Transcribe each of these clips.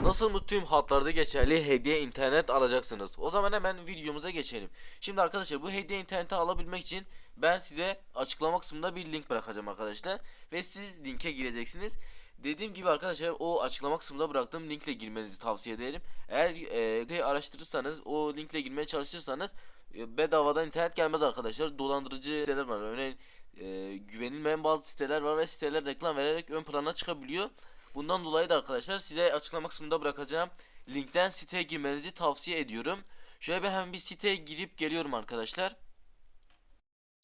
Nasıl mı tüm hatlarda geçerli hediye internet alacaksınız? O zaman hemen videomuza geçelim. Şimdi arkadaşlar bu hediye interneti alabilmek için ben size açıklama kısmında bir link bırakacağım arkadaşlar. Ve siz linke gireceksiniz. Dediğim gibi arkadaşlar o açıklama kısmında bıraktığım linkle girmenizi tavsiye ederim. Eğer e, araştırırsanız o linkle girmeye çalışırsanız e, bedavadan internet gelmez arkadaşlar. Dolandırıcı siteler var. Örneğin e, güvenilmeyen bazı siteler var ve siteler reklam vererek ön plana çıkabiliyor. Bundan dolayı da arkadaşlar size açıklama kısmında bırakacağım linkten siteye girmenizi tavsiye ediyorum. Şöyle ben hemen bir siteye girip geliyorum arkadaşlar.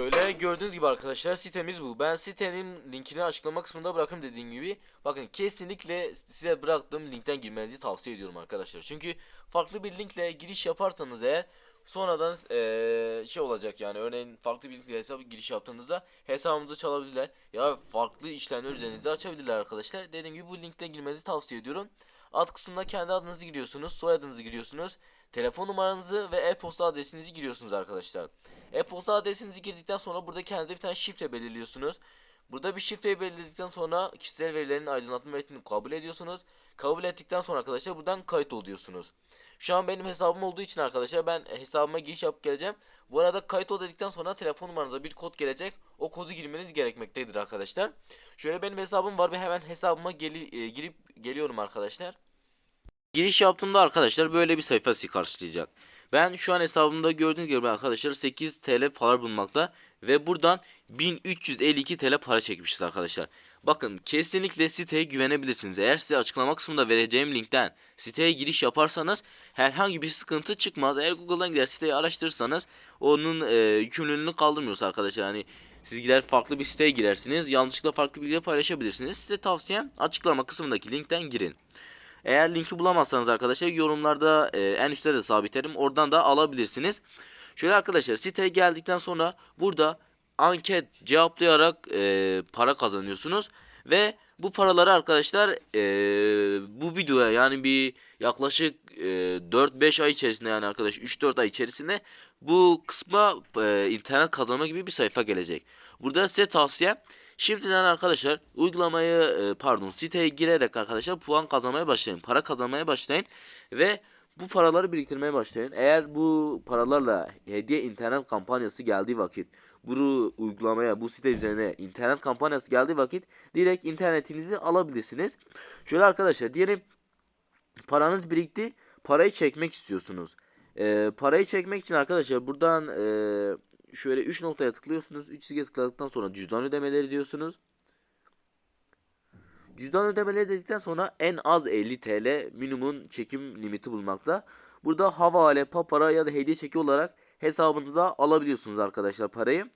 Böyle gördüğünüz gibi arkadaşlar sitemiz bu. Ben sitenin linkini açıklama kısmında bırakırım dediğim gibi. Bakın kesinlikle size bıraktığım linkten girmenizi tavsiye ediyorum arkadaşlar. Çünkü farklı bir linkle giriş yaparsanız eğer sonradan eee, şey olacak yani örneğin farklı bir hesap giriş yaptığınızda hesabınızı çalabilirler ya farklı işlemler üzerinize açabilirler arkadaşlar. Dediğim gibi bu linkle girmenizi tavsiye ediyorum. Alt kısmına kendi adınızı giriyorsunuz, soyadınızı giriyorsunuz, telefon numaranızı ve e-posta adresinizi giriyorsunuz arkadaşlar. E-posta adresinizi girdikten sonra burada kendinize bir tane şifre belirliyorsunuz. Burada bir şifreyi belirledikten sonra kişisel verilerin aydınlatma metnini kabul ediyorsunuz. Kabul ettikten sonra arkadaşlar buradan kayıt oluyorsunuz. Şu an benim hesabım olduğu için arkadaşlar ben hesabıma giriş yapıp geleceğim. Bu arada kayıt ol dedikten sonra telefon numaranıza bir kod gelecek. O kodu girmeniz gerekmektedir arkadaşlar. Şöyle benim hesabım var ve hemen hesabıma geli- e, girip geliyorum arkadaşlar. Giriş yaptığımda arkadaşlar böyle bir sayfa sizi karşılayacak. Ben şu an hesabımda gördüğünüz gibi arkadaşlar 8 TL para bulunmakta ve buradan 1352 TL para çekmişiz arkadaşlar. Bakın kesinlikle siteye güvenebilirsiniz. Eğer size açıklama kısmında vereceğim linkten siteye giriş yaparsanız herhangi bir sıkıntı çıkmaz. Eğer Google'dan gider siteyi araştırırsanız onun e, yükümlülüğünü kaldırmıyorsa arkadaşlar hani siz gider farklı bir siteye girersiniz. Yanlışlıkla farklı bilgi paylaşabilirsiniz. Size tavsiyem açıklama kısmındaki linkten girin. Eğer linki bulamazsanız arkadaşlar yorumlarda e, en üstte de sabitlerim. Oradan da alabilirsiniz. Şöyle arkadaşlar siteye geldikten sonra burada anket cevaplayarak e, para kazanıyorsunuz. Ve bu paraları arkadaşlar e, bu videoya yani bir yaklaşık e, 4-5 ay içerisinde yani arkadaş 3-4 ay içerisinde bu kısma e, internet kazanma gibi bir sayfa gelecek. Burada size tavsiye şimdiden arkadaşlar uygulamayı e, pardon siteye girerek arkadaşlar puan kazanmaya başlayın. Para kazanmaya başlayın ve bu paraları biriktirmeye başlayın. Eğer bu paralarla hediye internet kampanyası geldiği vakit bu uygulamaya bu site üzerine internet kampanyası geldiği vakit direkt internetinizi alabilirsiniz. Şöyle arkadaşlar diyelim paranız birikti parayı çekmek istiyorsunuz. Ee, parayı çekmek için arkadaşlar buradan e, şöyle 3 noktaya tıklıyorsunuz. 3 çizgiye tıkladıktan sonra cüzdan ödemeleri diyorsunuz. Cüzdan ödemeleri dedikten sonra en az 50 TL minimum çekim limiti bulmakta. Burada havale, papara ya da hediye çeki olarak hesabınıza alabiliyorsunuz arkadaşlar parayı.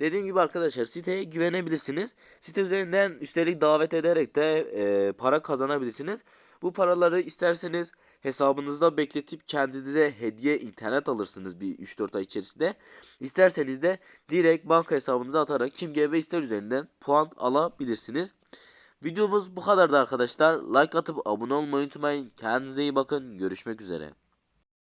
Dediğim gibi arkadaşlar siteye güvenebilirsiniz. Site üzerinden üstelik davet ederek de e, para kazanabilirsiniz. Bu paraları isterseniz hesabınızda bekletip kendinize hediye internet alırsınız bir 3-4 ay içerisinde. İsterseniz de direkt banka hesabınıza atarak KimGB ister üzerinden puan alabilirsiniz. Videomuz bu kadardı arkadaşlar. Like atıp abone olmayı unutmayın. Kendinize iyi bakın. Görüşmek üzere.